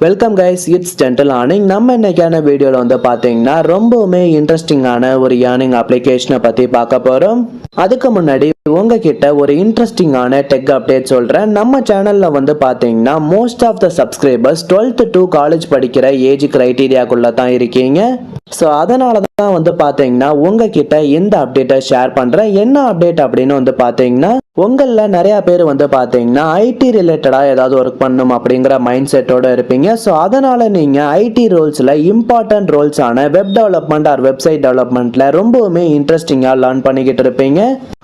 Welcome guys it's dental earning நம்ம இன்னைக்கான வீடியோவில் வந்து பார்த்தீங்கன்னா ரொம்பவுமே இன்ட்ரெஸ்டிங்கான ஒரு ஏர்னிங் அப்ளிகேஷனை பற்றி பார்க்க போகிறோம் அதுக்கு முன்னாடி உங்ககிட்ட ஒரு இன்ட்ரெஸ்டிங்கான டெக் அப்டேட் சொல்கிறேன் நம்ம சேனலில் வந்து பார்த்தீங்கன்னா most of the subscribers twelfth to college படிக்கிற ஏஜ் க்ரைட்டீரியாக்குள்ளே தான் இருக்கீங்க. ஸோ அதனால தான் வந்து பார்த்தீங்கன்னா உங்ககிட்ட இந்த அப்டேட்டை ஷேர் பண்ணுறேன் என்ன அப்டேட் அப்படின்னு வந்து பார்த்தீங்கன்னா உங்களில் நிறைய பேர் வந்து பார்த்தீங்கன்னா ஐடி ரிலேட்டடாக ஏதாவது ஒர்க் பண்ணணும் அப்படிங்கிற மைண்ட் செட்டோட இருப்பீங்க. ஸோ அதனால் நீங்கள் ஐடி ரோல்ஸில் இம்பார்ட்டன்ட் ரோல்ஸான வெப் டெவலப்மெண்ட் ஆர் வெப்சைட் டெவலப்மெண்ட்டில் ரொம்பவுமே இன்ட்ரெஸ்டிங்காக லேர்ன் பண்ணிக்கிட்டு இருப்பீங்க.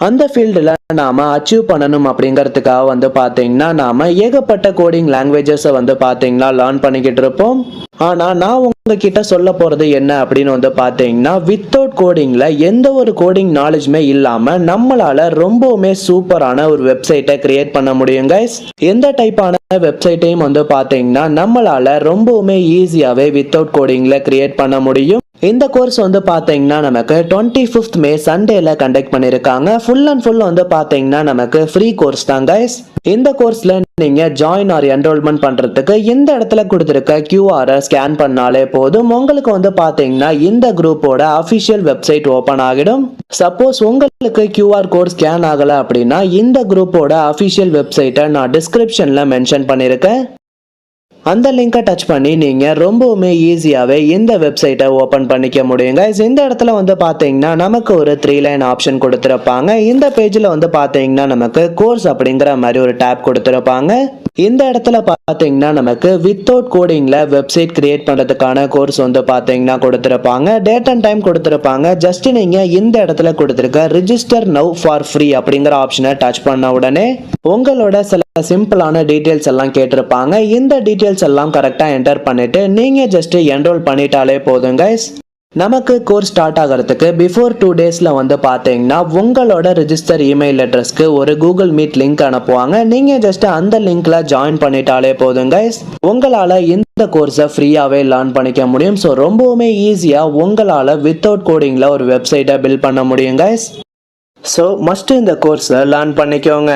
அந்த ஃபீல்டில் நாம் அச்சீவ் பண்ணணும் அப்படிங்கிறதுக்காக வந்து பார்த்தீங்கன்னா நாம் ஏகப்பட்ட கோடிங் லாங்குவேஜஸை வந்து பார்த்தீங்கன்னா லேர்ன் பண்ணிக்கிட்டு இருப்போம். ஆனால் நான் உங்ககிட்ட சொல்ல போகிறது என்ன அப்படின்னு வந்து பார்த்தீங்கன்னா வித்தவுட் கோடிங்கில் எந்த ஒரு கோடிங் நாலேஜுமே இல்லாமல் நம்மளால் ரொம்பவுமே சூப்பரான ஒரு வெப்சைட்டை கிரியேட் பண்ண முடியும் கைஸ் எந்த டைப்பான வெப்சைட்டையும் வந்து பார்த்தீங்கன்னா நம்மளால் ரொம்பவுமே ஈஸியாகவே வித்தவுட் கோடிங்கில் கிரியேட் பண்ண முடியும். இந்த கோர்ஸ் வந்து பார்த்தீங்கன்னா நமக்கு டுவெண்ட்டி ஃபிஃப்த் மே சண்டேல கண்டக்ட் பண்ணியிருக்காங்க ஃபுல் அண்ட் ஃபுல் வந்து பார்த்தீங்கன்னா நமக்கு ஃப்ரீ கோர்ஸ் தான் கைஸ் இந்த கோர்ஸ்ல நீங்க ஜாயின் ஆர் என்ரோல்மெண்ட் பண்றதுக்கு இந்த இடத்துல கொடுத்துருக்க கியூஆர் ஸ்கேன் பண்ணாலே போதும். உங்களுக்கு வந்து பாத்தீங்கன்னா இந்த குரூப்போட அபிஷியல் வெப்சைட் ஓப்பன் ஆகிடும். சப்போஸ் உங்களுக்கு கியூஆர் கோட் ஸ்கேன் ஆகலை அப்படின்னா இந்த குரூப்போட அபிஷியல் வெப்சைட்டை நான் டிஸ்கிரிப்ஷன்ல மென்ஷன் பண்ணியிருக்கேன். அந்த லிங்கை டச் பண்ணி நீங்கள் ரொம்பவுமே ஈஸியாகவே இந்த வெப்சைட்டை ஓப்பன் பண்ணிக்க முடியுங்க இந்த இடத்துல வந்து பார்த்தீங்கன்னா நமக்கு ஒரு த்ரீ லைன் ஆப்ஷன் கொடுத்துருப்பாங்க. இந்த பேஜில் வந்து பார்த்தீங்கன்னா நமக்கு கோர்ஸ் அப்படிங்கிற மாதிரி ஒரு டேப் கொடுத்துருப்பாங்க. இந்த இடத்துல பார்த்தீங்கன்னா நமக்கு வித்தவுட் கோடிங்கில் வெப்சைட் கிரியேட் பண்ணுறதுக்கான கோர்ஸ் வந்து பார்த்தீங்கன்னா கொடுத்துருப்பாங்க. டேட் அண்ட் டைம் கொடுத்துருப்பாங்க. ஜஸ்ட் நீங்கள் இந்த இடத்துல கொடுத்துருக்க ரிஜிஸ்டர் நவ் ஃபார் ஃப்ரீ அப்படிங்கிற ஆப்ஷனை டச் பண்ண உடனே உங்களோட சில சிம்பிளான டீட்டெயில்ஸ் எல்லாம் கேட்டிருப்பாங்க. இந்த டீட்டெயில்ஸ் எல்லாம் கரெக்டாக என்டர் பண்ணிவிட்டு நீங்கள் ஜஸ்ட்டு என்ரோல் பண்ணிட்டாலே போதும் கைஸ் நமக்கு கோர்ஸ் ஸ்டார்ட் ஆகிறதுக்கு பிஃபோர் டூ டேஸில் வந்து பார்த்தீங்கன்னா உங்களோட ரிஜிஸ்டர் இமெயில் அட்ரஸ்க்கு ஒரு கூகுள் மீட் லிங்க் அனுப்புவாங்க. நீங்கள் ஜஸ்ட் அந்த லிங்க்ல ஜாயின் பண்ணிட்டாலே போதும் கைஸ் உங்களால் இந்த கோர்ஸை ஃப்ரீயாகவே லேர்ன் பண்ணிக்க முடியும். ஸோ ரொம்பவுமே ஈஸியாக உங்களால் வித்தவுட் கோடிங்கில் ஒரு வெப்சைட்டை பில்ட் பண்ண முடியும் கைஸ் ஸோ மஸ்ட் இந்த கோர்ஸை லேர்ன் பண்ணிக்கோங்க.